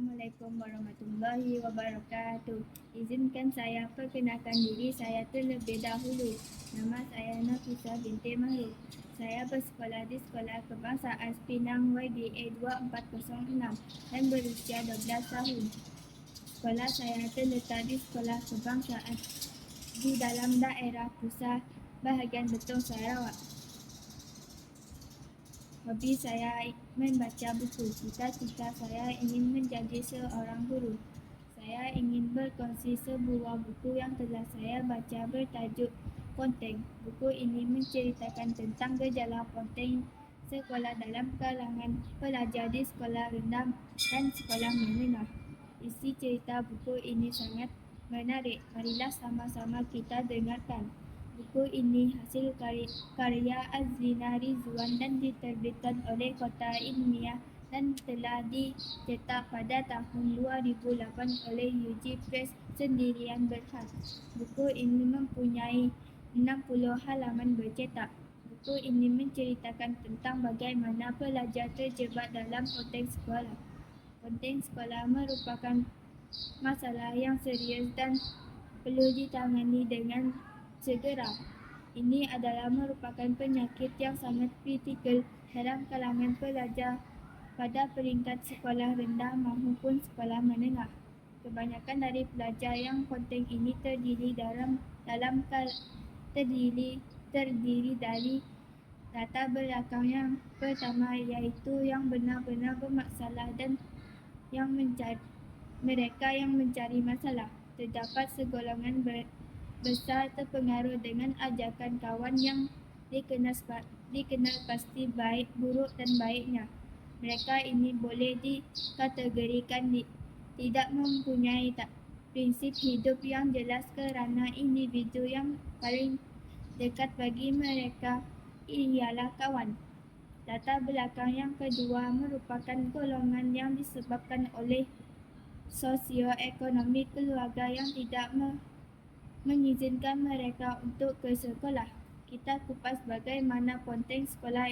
Assalamualaikum warahmatullahi wabarakatuh. Izinkan saya perkenalkan diri saya terlebih dahulu. Nama saya Nafisa binti Mahruf. Saya bersekolah di Sekolah Kebangsaan Pinang YDA 2406 dan berusia 12 tahun. Sekolah saya terletak di Sekolah Kebangsaan di dalam daerah pusat bahagian Betong Sarawak. Hobi saya membaca buku. Cita-cita saya ingin menjadi seorang guru. Saya ingin berkongsi sebuah buku yang telah saya baca bertajuk Ponteng. Buku ini menceritakan tentang gejala ponteng sekolah dalam kalangan pelajar di sekolah rendah dan sekolah menengah. Isi cerita buku ini sangat menarik. Marilah sama-sama kita dengarkan. Buku ini hasil karya Azlina Rizwan dan diterbitkan oleh Kota Ilmiah dan telah dicetak pada tahun 2008 oleh UG Press Sendirian Berhad. Buku ini mempunyai 60 halaman bercetak. Buku ini menceritakan tentang bagaimana pelajar terjebak dalam konteks sekolah. Konteks sekolah merupakan masalah yang serius dan perlu ditangani dengan segera. Ini adalah merupakan penyakit yang sangat kritikal dalam kalangan pelajar pada peringkat sekolah rendah maupun sekolah menengah. Kebanyakan dari pelajar yang konten ini terdiri dalam dalam terdiri terdiri dari data belakang yang pertama iaitu yang benar-benar bermasalah dan yang mencari mereka yang mencari masalah. Terdapat segolongan ber, besar terpengaruh dengan ajakan kawan yang dikenal, dikenal pasti baik, buruk dan baiknya. Mereka ini boleh dikategorikan di, tidak mempunyai tak, prinsip hidup yang jelas kerana individu yang paling dekat bagi mereka ialah kawan. Data belakang yang kedua merupakan golongan yang disebabkan oleh sosioekonomi keluarga yang tidak mengizinkan mereka untuk ke sekolah. Kita kupas bagaimana ponteng sekolah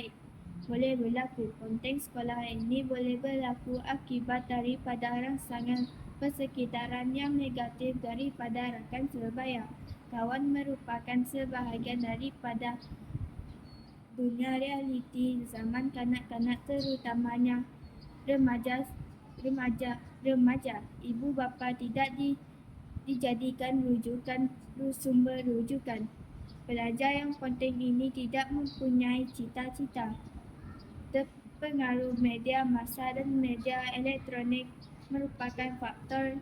boleh berlaku. Ponteng sekolah ini boleh berlaku akibat daripada rangsangan persekitaran yang negatif daripada rakan sebaya. Kawan merupakan sebahagian daripada dunia realiti zaman kanak-kanak terutamanya remaja remaja remaja ibu bapa tidak di dijadikan rujukan sumber rujukan. Pelajar yang penting ini tidak mempunyai cita-cita. Terpengaruh media masa dan media elektronik merupakan faktor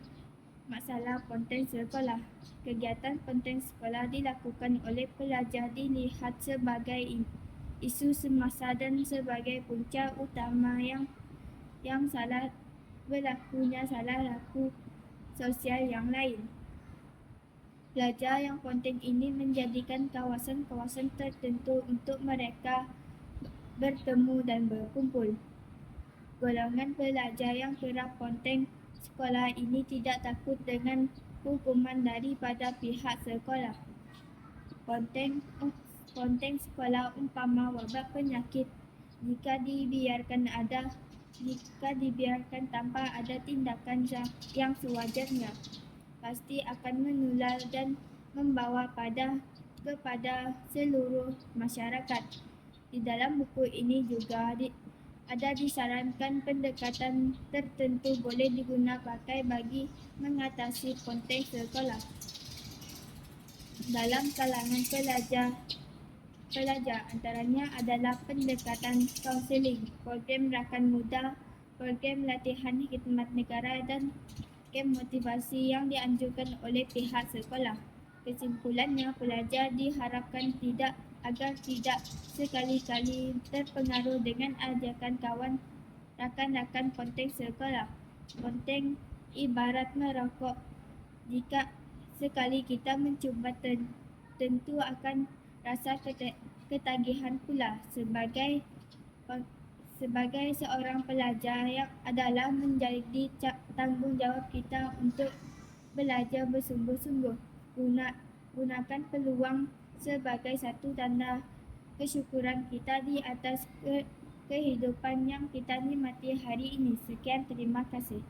masalah konten sekolah. Kegiatan konten sekolah dilakukan oleh pelajar dilihat sebagai isu semasa dan sebagai punca utama yang yang salah berlakunya salah laku sosial yang lain. Pelajar yang penting ini menjadikan kawasan-kawasan tertentu untuk mereka bertemu dan berkumpul. Golongan pelajar yang kerap konten sekolah ini tidak takut dengan hukuman daripada pihak sekolah. Konten konten sekolah umpama wabak penyakit jika dibiarkan ada jika dibiarkan tanpa ada tindakan yang sewajarnya pasti akan menular dan membawa pada kepada seluruh masyarakat. Di dalam buku ini juga di, ada disarankan pendekatan tertentu boleh digunakan bagi mengatasi konteks sekolah. Dalam kalangan pelajar, pelajar antaranya adalah pendekatan kaunseling, program rakan muda, program latihan khidmat negara dan kem motivasi yang dianjurkan oleh pihak sekolah. Kesimpulannya, pelajar diharapkan tidak agar tidak sekali-kali terpengaruh dengan ajakan kawan rakan-rakan konteks sekolah. Konteks ibarat merokok. Jika sekali kita mencuba tentu akan rasa ketagihan pula sebagai sebagai seorang pelajar yang adalah menjadi tanggungjawab kita untuk belajar bersungguh-sungguh. Guna, gunakan peluang sebagai satu tanda kesyukuran kita di atas ke, kehidupan yang kita nikmati hari ini. Sekian, terima kasih.